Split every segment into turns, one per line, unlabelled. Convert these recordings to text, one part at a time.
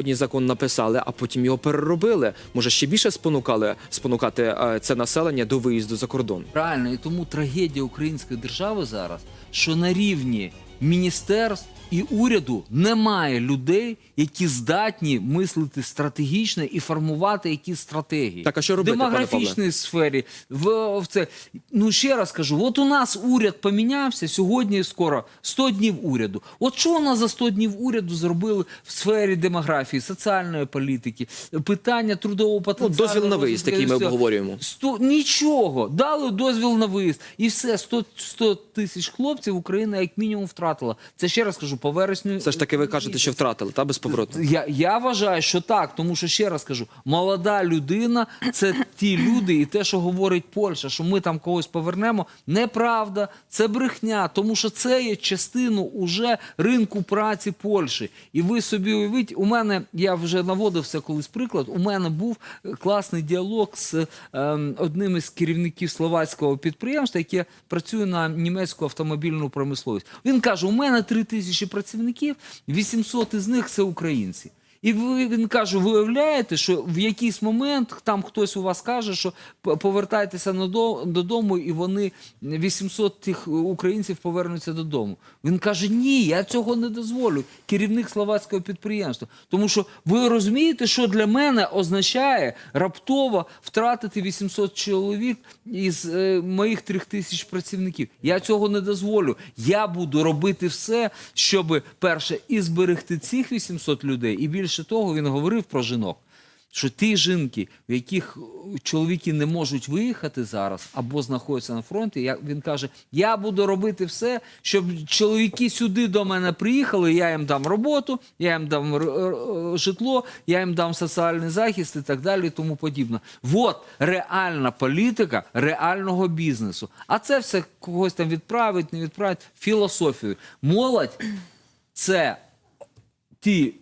Одні закон написали, а потім його переробили. Може, ще більше спонукали спонукати е, це населення до виїзду за кордон.
Правильно, і тому трагедія української держави зараз, що на рівні міністерств і уряду немає людей, які здатні мислити стратегічно і формувати якісь стратегії.
Так, а що робити,
демографічній сфері? В, в це ну ще раз кажу: от у нас уряд помінявся сьогодні. Скоро 100 днів уряду. От що у нас за 100 днів уряду зробили в сфері демографії, соціальної політики, питання трудового
Ну, дозвіл на виїзд, який ми обговорюємо.
Сто нічого дали дозвіл на виїзд, і все 100, 100 тисяч хлопців Україна як мінімум втратила. Це ще раз кажу, по вересню.
Все ж таки, ви кажете, що втратили та безповоротно.
Я, я вважаю, що так, тому що ще раз кажу, молода людина це ті люди, і те, що говорить Польща, що ми там когось повернемо, неправда, це брехня, тому що це є частину уже ринку праці Польщі. І ви собі уявіть, у мене я вже наводив це колись приклад. У мене був е, класний діалог з ем, одним із керівників словацького підприємства, яке працює на німецьку автомобільну промисловість. Він каже: у мене три тисячі працівників, 800 із них це українці. І він каже: виявляєте, що в якийсь момент там хтось у вас каже, що повертайтеся додому, і вони 800 тих українців повернуться додому. Він каже: Ні, я цього не дозволю. Керівник словацького підприємства. Тому що ви розумієте, що для мене означає раптово втратити 800 чоловік із е, моїх 3000 працівників. Я цього не дозволю. Я буду робити все, щоб перше і зберегти цих 800 людей, і більше того, він говорив про жінок. Що ті жінки, в яких чоловіки не можуть виїхати зараз або знаходяться на фронті, він каже: я буду робити все, щоб чоловіки сюди до мене приїхали. Я їм дам роботу, я їм дам житло, я їм дам соціальний захист і так далі, і тому подібне. От реальна політика реального бізнесу. А це все когось там відправить, не відправить філософію. Молодь це ті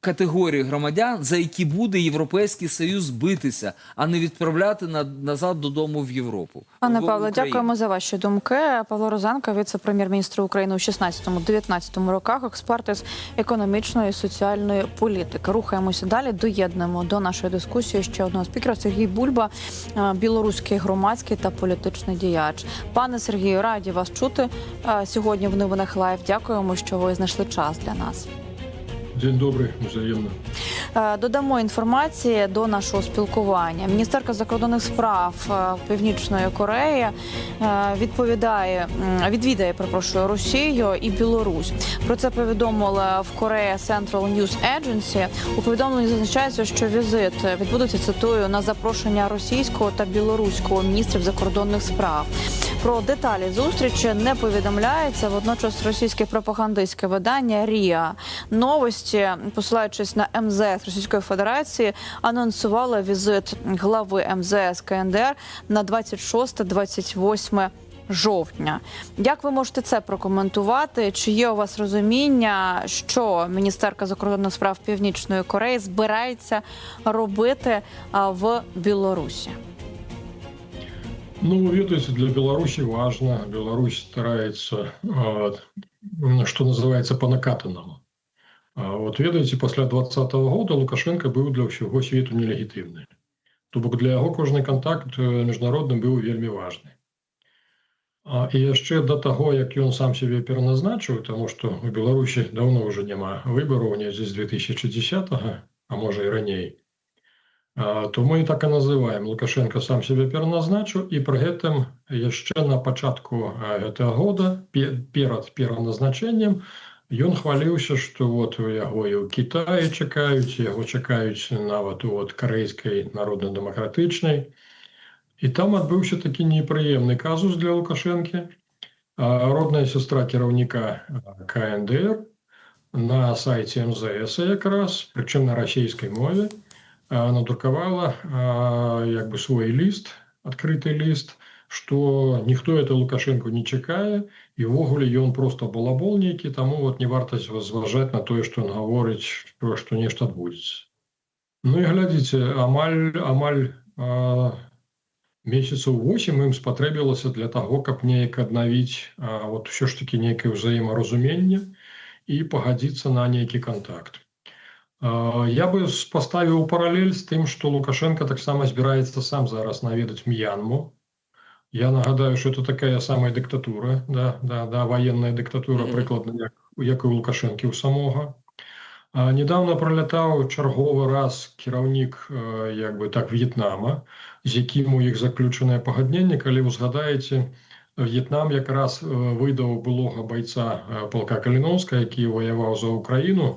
категорії громадян, за які буде Європейський Союз битися, а не відправляти на, назад додому в Європу.
Пане
В-
Павло, дякуємо за ваші думки. Павло Розенко, віце-прем'єр-міністр України у 16-19 роках, експерт із економічної і соціальної політики. Рухаємося далі. Доєднуємо до нашої дискусії ще одного спікера Сергій Бульба, е, білоруський громадський та політичний діяч. Пане Сергію, раді вас чути е, сьогодні в новинах Лайв. Дякуємо, що ви знайшли час для нас.
День добрий, взаємно.
Е, Додамо інформації до нашого спілкування. Міністерка закордонних справ е, Північної Кореї е, відповідає відвідає, перепрошую, Росію і Білорусь. Про це повідомили в Korea Central News Agency. У повідомленні зазначається, що візит відбудеться цитую на запрошення російського та білоруського міністрів закордонних справ. Про деталі зустрічі не повідомляється. Водночас російське пропагандистське видання Ріа новості, посилаючись на МЗС Російської Федерації, анонсували візит глави МЗС КНДР на 26-28 жовтня. Як ви можете це прокоментувати? Чи є у вас розуміння, що міністерка закордонних справ Північної Кореї збирається робити в Білорусі?
Ну, ведаеце, для Беларуси важно. Беларусь старается, а, что называется, по накатанному. А Вот ведаеце, пасля 2020 года Лукашенко быў для ўсяго свету нелегітимны. То бок для яго кожны контакт э, міжнародны быў вельмі важны. А, І яшчэ да таго, як ён сам сябе пераназначыў, таму што у Беларусі даўно ўжо няма выбараў недзе з 2010, а можа і раней. А, то мы так і называем лукашенко сам себе пераназначыў і пры гэтым яшчэ на пачатку а, гэтага года пе- перад пераназначэннем ён хваліўся што вот у яго і ў Кітаі чакаюць яго чакаюць нават от карэйскай народна-дэмакратычнай і там адбыўся такі непрыемны казус для лукашэнкі А, родная сястра кіраўніка а, КНДР на сайце МЗС якраз прычым на расійскай мове а, надрукавала а, як бы свой ліст адкрыты ліст што ніхто это лукашенко не чакае і ўвогуле ён просто балабол нейкі таму вот не варта зважаць на тое што ён гаворыць што, што нешта адбудзецца Ну і глядзіце амаль амаль а, месяцаў 8 ім спатрэбілася для таго каб неяк аднавіць а, вот ўсё ж таки нейкае ўзаемаразуменне і пагадзіцца на нейкі контакт А, Я бы паставіў паралель з тым, што Лукашенко таксама збіраецца сам зараз наведаць мянму. Я нагадаю, што это такая самая дыктатура да, да, да, военная
дыктатура
прыкладна як, як і Лукашэнкі ў самога. Недавно пролятаў чарговы раз кіраўнік э, як бы так В'етнама, з якім у іх заключанае пагадненне, калі вы згадаеце, В'етнам якраз выдаў былога байца палка каліноўска, які ваяваў за ўкраіну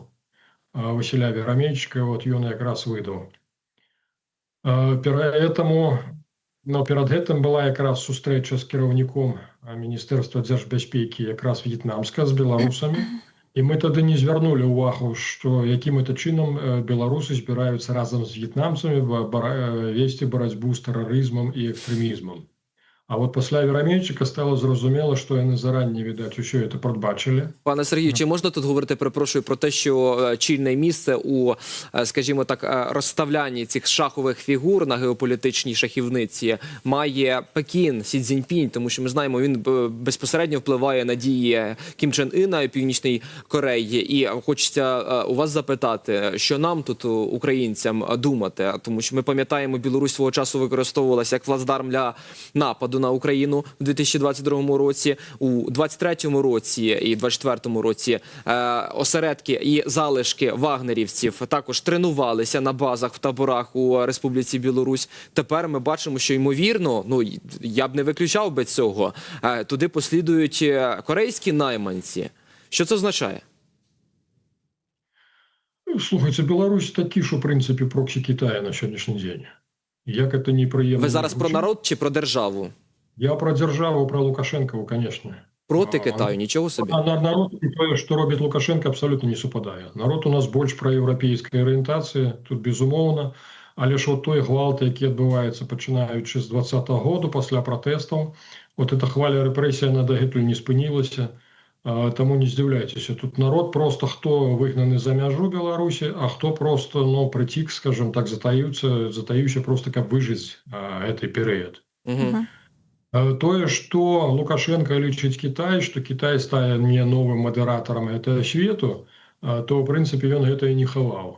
Э, Василя Вероменчика, вот ён якраз выдаў. Э, Поэтому, но перад гэтым была якраз сустрэча з кіраўніком э, міністэрства дзяржбяспекі якраз в'етнамска з беларусамі. І мы тады не звярнулі ўвагу, што якім это чынам беларусы збіраюцца разам з в'етнамцамі весці барацьбу з тэрарызмам і экстрэмізмам. А от після Вірамейчика стало зрозуміло, що вони зарані, видать, усе це передбачили.
Пане Сергію, чи можна тут говорити, перепрошую, про те, що е, чільне місце у, е, скажімо так, е, розставлянні цих шахових фігур на геополітичній шахівниці має Пекін Сі Цзіньпінь, тому що ми знаємо, він безпосередньо впливає на дії Кім Чен Іна і Північної Кореї. І хочеться у вас запитати, що нам тут, українцям, думати, тому що ми пам'ятаємо, Білорусь свого часу використовувалася як плацдарм для нападу на Україну у 2022 році, у 2023 році і 2024 році е, осередки і залишки вагнерівців також тренувалися на базах в таборах у Республіці Білорусь. Тепер ми бачимо, що ймовірно, ну я б не виключав би цього. е, туди послідують е, корейські найманці. Що це означає?
Ну, Слухайте, Білорусь такі ж, у принципі, проксі Китаю на сьогоднішній день. Як це неприємно.
Ви зараз
не
про народ чи про державу?
Я про державу, про Лукашенка, звісно.
Проти Китаю, нічого собі.
А на- народ те, що робить Лукашенко, абсолютно не супадає. Народ у нас більш проєвропейської орієнтації, тут безумовно. Але ж от той гвалт, який відбувається починаючи з 20-го року, після протестів, от ця хваля репресій, вона до гету не спинилася. Тому не здивляйтеся. Тут народ просто хто вигнаний за межу Білорусі, а хто просто ну, притік, скажімо так, затаюється, затаючи просто як вижити цей період.
Угу.
Э, Тое, што Лукашенко лічыць Кітай, што Кітай стае не новым мадэратарам гэтага свету, э, то ў прынцыпе ён гэта і не хаваў.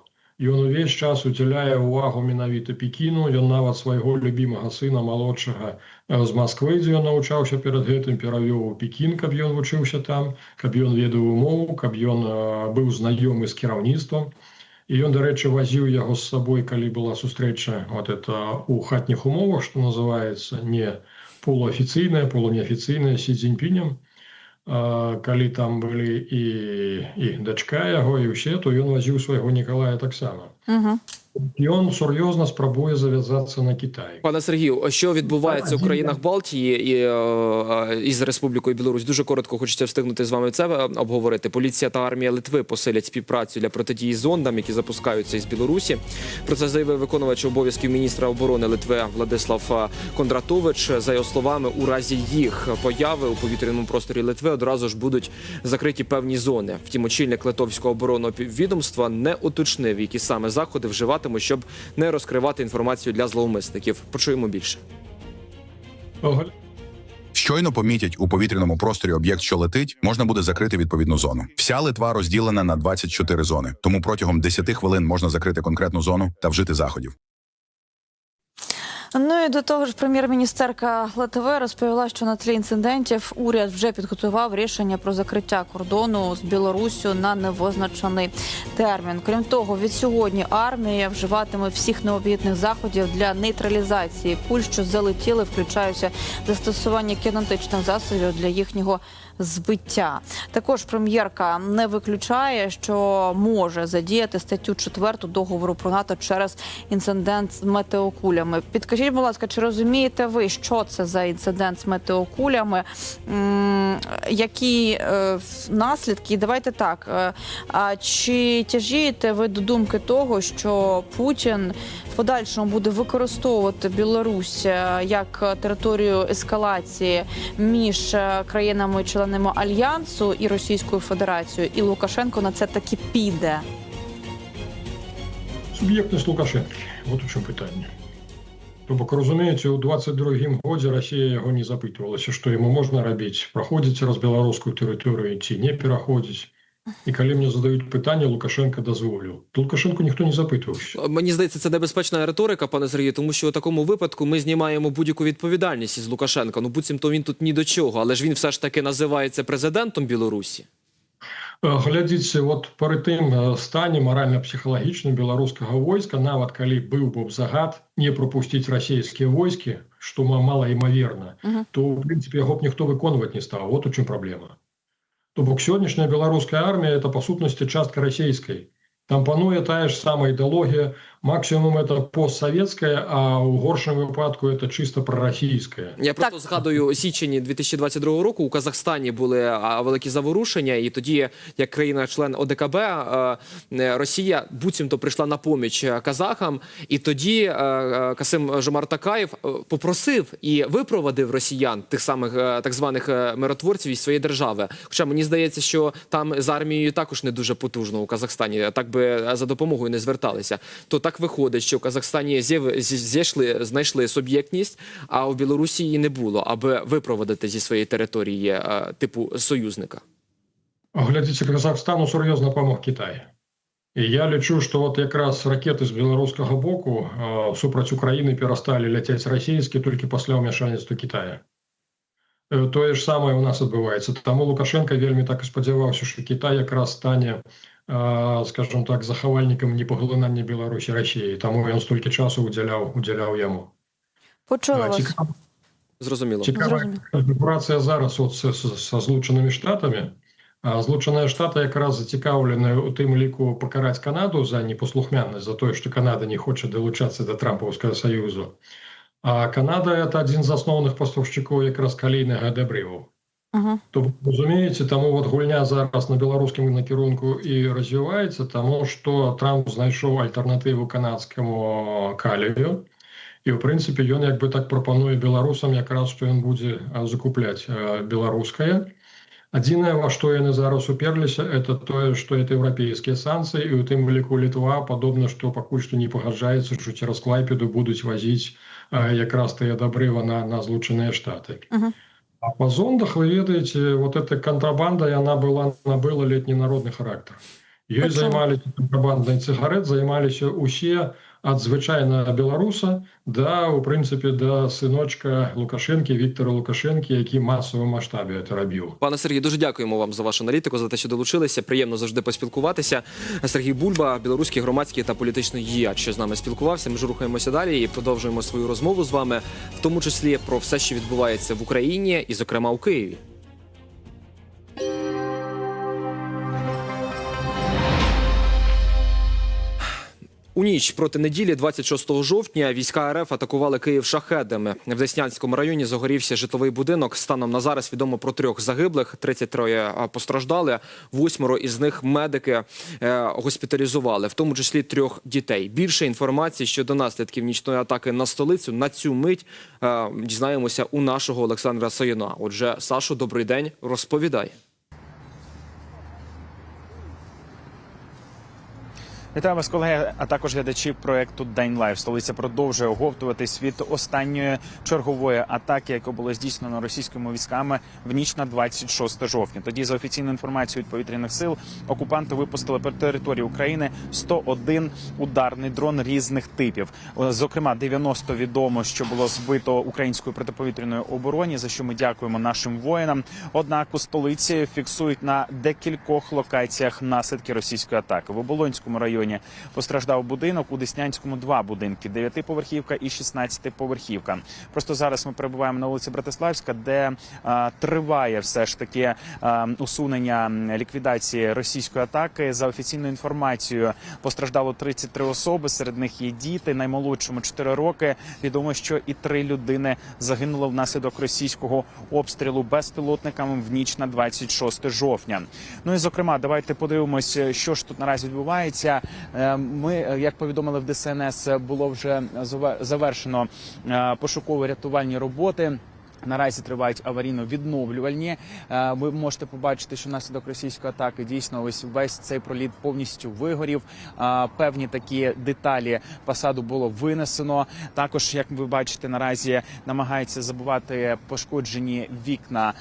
Ён увесь час удзяляе ўвагу менавіта Пекіну, ён нават свайго любімага сына малодшага э, з Масквы, дзе ён навучаўся перад гэтым перавёў у Пекін, каб ён вучыўся там, каб ён ведаў мову, каб ён быў знаёмы з кіраўніцтвам. І ён, дарэчы, вазіў яго з сабой, калі была сустрэча вот это у хатніх умовах, што называецца не полуофіцыйная, полунеафіцыйная Сі Цзіньпінем. А, Калі там былі і, і дачка яго і ўсе, то ён вазіў свайго Нікалая таксама.
Угу.
Ён сур'ёзна спрабуе завязацца на Кітай.
Пане Сергію, що відбувається у країнах Балтії і, е, із Республікою Білорусь? Дуже коротко хочеться встигнути з вами це е, обговорити. Поліція та армія Литви посилять співпрацю для протидії зондам, які запускаються із Білорусі. Про це заявив виконувач обов'язків міністра оборони Литви Владислав е, Кондратович. За його словами, у разі їх появи у повітряному просторі Литви одразу ж будуть закриті певні зони. Втім, очільник литовського оборонного відомства не уточнив, які саме заходи вживатимуть, щоб не розкривати інформацію для зловмисників. Почуємо більше.
Щойно помітять у повітряному просторі об'єкт, що летить, можна буде закрити відповідну зону. Вся Литва розділена на 24 зони, тому протягом 10 хвилин можна закрити конкретну зону та вжити заходів.
Ну і до того ж, прем'єр-міністерка Литви розповіла, що на тлі інцидентів уряд вже підготував рішення про закриття кордону з Білоруссю на невизначений термін. Крім того, від сьогодні армія вживатиме всіх необхідних заходів для нейтралізації куль, що залетіли, включаються застосування кінетичних засобів для їхнього збиття. Також прем'єрка не виключає, що може задіяти статтю 4 договору про НАТО через інцидент з метеокулями. Підкажіть, будь ласка, чи розумієте ви, що це за інцидент з метеокулями? Які е, наслідки? Давайте так. е, А чи тяжієте ви до думки того, що Путін в подальшому буде використовувати Білорусь е, як територію ескалації між країнами е, країнами-членами альянсу і Російською Федерацією, і Лукашенко на це таки піде?
Суб'єктність Лукашенки. От у чому питання. То бок разумееце у 22 годзе Росія яго не запытвалася што яму можна рабіць праходзіць праз беларускую тэрыторыю ці не пераходзіць І коли мені задають питання, Лукашенко дозволив. То Лукашенко ніхто не запитувався.
Мені здається, це небезпечна риторика, пане Сергію, тому що у такому випадку ми знімаємо будь-яку відповідальність із Лукашенка. Ну буцімто він тут ні до чого, але ж він все ж таки називається президентом Білорусі.
Е, Глядзіце вот перед тим е, стані маральна-псіхалагічным беларускага войска нават калі быў бы загад не пропусціць расійскія войскі што ма- малаімаверна
Мгм.
то в прынцыпе яго б ніхто выконваць не стаў вот у чым праблема то бок сённяшняя беларуская армія это па сутнасці частка расійскай там пануе тая ж самая ідэалогія максімум это постсавецкая а ў горшым выпадку это чыста прарасійская
Я просто згадую січені 2022 року у Казахстані були а, великі заворушення, і тоді, як країна-член ОДКБ, е, е, Росія буцімто прийшла на поміч е, казахам, і тоді е, е, Касим Жомар Такаєв е, попросив і випровадив росіян, тих самих е, так званих е, миротворців із своєї держави. Хоча мені здається, що там з армією також не дуже потужно у Казахстані, так би е, за допомогою не зверталися. То так виходить, що в Казахстані з'яв- зі- зійшли, знайшли суб'єктність, а у Білорусі її не було, аби випроводити зі своєї території е, типу союзника.
глядзіце Казахстану сур'ёзна памог Кітай і я лічу што вот якраз ракеты з беларускага боку э, супраць Украіны перасталі ляцець расійскі толькі пасля ўмяшальніцтва Китая Э, тое ж самае у нас адбываецца таму Лукашенко вельмі так і спадзяваўся што Кітай якраз стане э, скажем так захавальнікам непаглынання Беларусі Росіі таму ён столькі часу удзяляў удзяляў яму
Почули
Э,
вас.
цікава
Зрозуміло.
Цікава
Зрозуміло.
конфігурація зараз от з, з, з Злученими Штатами. А Злученыя Штаты якраз зацікаўлены у тым ліку пакараць Канаду за непаслухмянасць за тое, што Канада не хоча далучацца да Трампаўскага саюзу. А Канада это адзін з асноўных пастаўшчыкоў якраз калійнага дабрываў.
Угу.
То разумееце, таму вот гульня зараз на беларускім накірунку і развіваецца, таму што Трамп знайшоў альтэрнатыву канадскаму калію. І ў прынцыпе ён як бы так прапануе беларусам якраз што ён будзе закупляць беларускае. Адзінае ва што яны зараз уперліся это тое што это еўрапейскія санкцыі і у тым ліку літва падобна што пакуль што не пагаджаецца што цераз клайпеду будуць вазіць якраз тыя дабрыва на, на злучаныя штаты.
Мгм.
А па зондах вы ведаеце вот эта кантрабанда яна была набыла летні народны характар. Ёй
Пачула.
займаліся кантрабандай цыгарэт займаліся ўсе ад звычайнага беларуса да у прынцыпе да сыночка лукашэнкі Віктора лукашэнкі які масавым маштабе это рабіў
Пане Сергію, дуже дякуємо вам за вашу аналітику, за те, що долучилися. Приємно завжди поспілкуватися. Сергій Бульба, білоруський громадський та політичний діяч, що з нами спілкувався. Ми ж рухаємося далі і продовжуємо свою розмову з вами, в тому числі про все, що відбувається в Україні, і, зокрема, у Києві. У ніч проти неділі, 26 жовтня, війська РФ атакували Київ шахедами. В Деснянському районі загорівся житловий будинок. Станом на зараз відомо про трьох загиблих, 33 постраждали. Восьмеро із них медики е, госпіталізували, в тому числі трьох дітей. Більше інформації щодо наслідків нічної атаки на столицю на цю мить е, дізнаємося у нашого Олександра Саїна. Отже, Сашу, добрий день, розповідай.
Вітаю вас, колеги, а також глядачі проекту День Лайв. Столиця продовжує оговтуватись від останньої чергової атаки, яка була здійснена російськими військами в ніч на 26 жовтня. Тоді, за офіційною інформацією від повітряних сил, окупанти випустили по території України 101 ударний дрон різних типів. Зокрема, 90 відомо, що було збито українською протиповітряною обороні, за що ми дякуємо нашим воїнам. Однак у столиці фіксують на декількох локаціях наслідки російської атаки. В Оболонському районі постраждав будинок, у Деснянському два будинки: 9-поверхівка і 16-поверхівка. Просто зараз ми перебуваємо на вулиці Братиславська, де е, триває все ж таки е, усунення ліквідації російської атаки. За офіційною інформацією постраждало 33 особи. Серед них є діти, наймолодшому 4 роки. Відомо, що і три людини загинуло внаслідок російського обстрілу безпілотниками в ніч на 26 жовтня. Ну і зокрема, давайте подивимося, що ж тут наразі відбувається. Е, Ми, е, як повідомили в ДСНС, було вже заве- завершено е, пошуково-рятувальні роботи. Наразі тривають аварійно-відновлювальні. Е, Ви можете побачити, що внаслідок російської атаки дійсно ось весь цей проліт повністю вигорів. Е, Певні такі деталі фасаду було винесено. Також, як ви бачите, наразі намагаються забувати пошкоджені вікна е,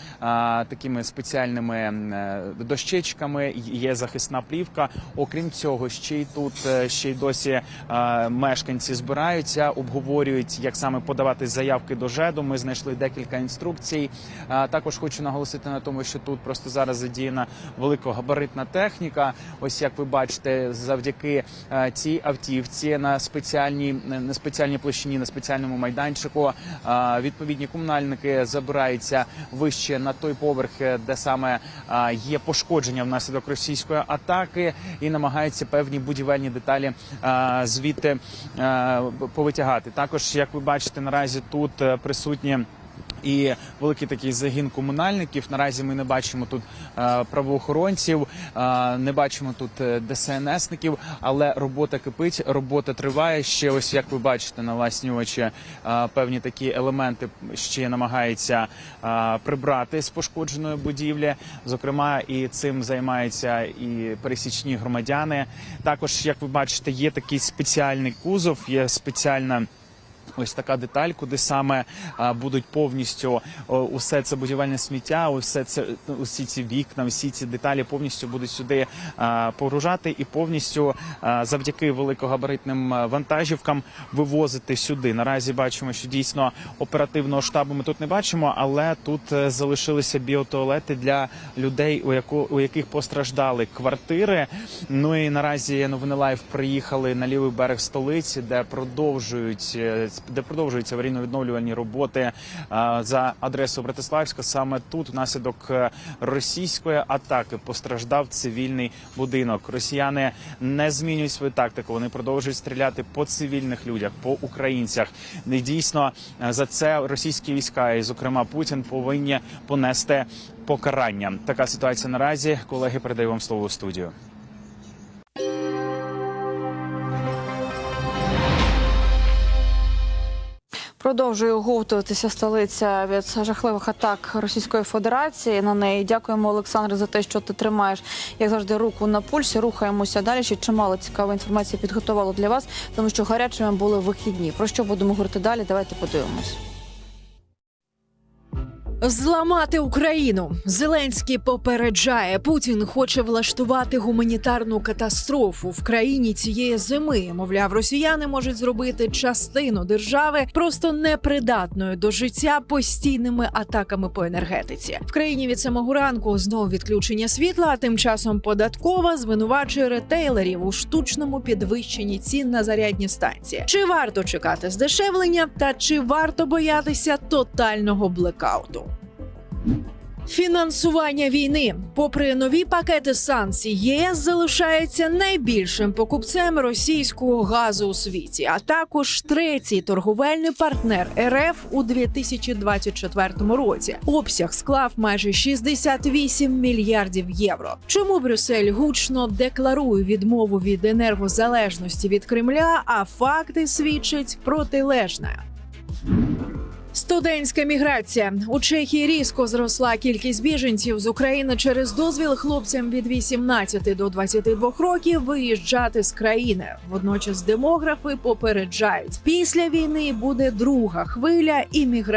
такими спеціальними дощечками. Є захисна плівка. Окрім цього, ще й тут ще й досі мешканці збираються, обговорюють, як саме подавати заявки до ЖЕДу. Ми знайшли декілька інструкцій. Е, Також хочу наголосити на тому, що тут просто зараз задіяна великогабаритна техніка. Ось як ви бачите, завдяки е, цій автівці на спеціальній на спеціальній площині, на спеціальному майданчику. е, Відповідні комунальники забираються вище на той поверх, е, де саме є пошкодження внаслідок російської атаки, і намагаються певні будівельні деталі звідти повитягати. Також, як ви бачите, наразі тут присутні. І великий такий загін комунальників. Наразі ми не бачимо тут е, правоохоронців, е, не бачимо тут е, ДСНСників, але робота кипить, робота триває. Ще ось як ви бачите на власні очі, певні такі елементи ще намагаються прибрати з пошкодженої будівлі. Зокрема, і цим займаються і пересічні громадяни. Також, як ви бачите, є такий спеціальний кузов, є спеціальна. Ось така деталь, куди саме будуть повністю усе це будівельне сміття, усе це усі ці вікна, всі ці деталі повністю будуть сюди погружати і повністю завдяки великогабаритним вантажівкам вивозити сюди. Наразі бачимо, що дійсно оперативного штабу ми тут не бачимо, але тут е, залишилися біотуалети для людей, у яку у яких постраждали квартири. Ну і наразі новини лайф приїхали на лівий берег столиці, де продовжують е, де продовжуються аварійно-відновлювальні роботи е, за адресою Братиславська. Саме тут, внаслідок е, російської атаки, постраждав цивільний будинок. Росіяни не змінюють свою тактику. Вони продовжують стріляти по цивільних людях, по українцях. І дійсно е, за це російські війська, і зокрема Путін, повинні понести покарання. Така ситуація наразі. Колеги, передаю вам слово у студію.
Продовжує оговтуватися столиця від жахливих атак Російської Федерації на неї. Дякуємо, Олександре, за те, що ти тримаєш, як завжди, руку на пульсі. Рухаємося далі. Ще чимало цікавої інформації підготувало для вас, тому що гарячими були вихідні. Про що будемо говорити далі? Давайте подивимось.
Зламати Україну Зеленський попереджає Путін хоче влаштувати гуманітарну катастрофу в країні цієї зими. Мовляв, росіяни можуть зробити частину держави просто непридатною до життя постійними атаками по енергетиці. В країні від самого ранку знову відключення світла. А тим часом податкова звинувачує ретейлерів у штучному підвищенні цін на зарядні станції. Чи варто чекати здешевлення, та чи варто боятися тотального блекауту? Фінансування війни, попри нові пакети санкцій, єС залишається найбільшим покупцем російського газу у світі, а також третій торговельний партнер РФ у 2024 році. Обсяг склав майже 68 мільярдів євро. Чому Брюссель гучно декларує відмову від енергозалежності від Кремля, а факти свідчать протилежне. Студентська міграція у Чехії різко зросла кількість біженців з України через дозвіл хлопцям від 18 до 22 років виїжджати з країни. Водночас демографи попереджають, після війни буде друга хвиля імміграції.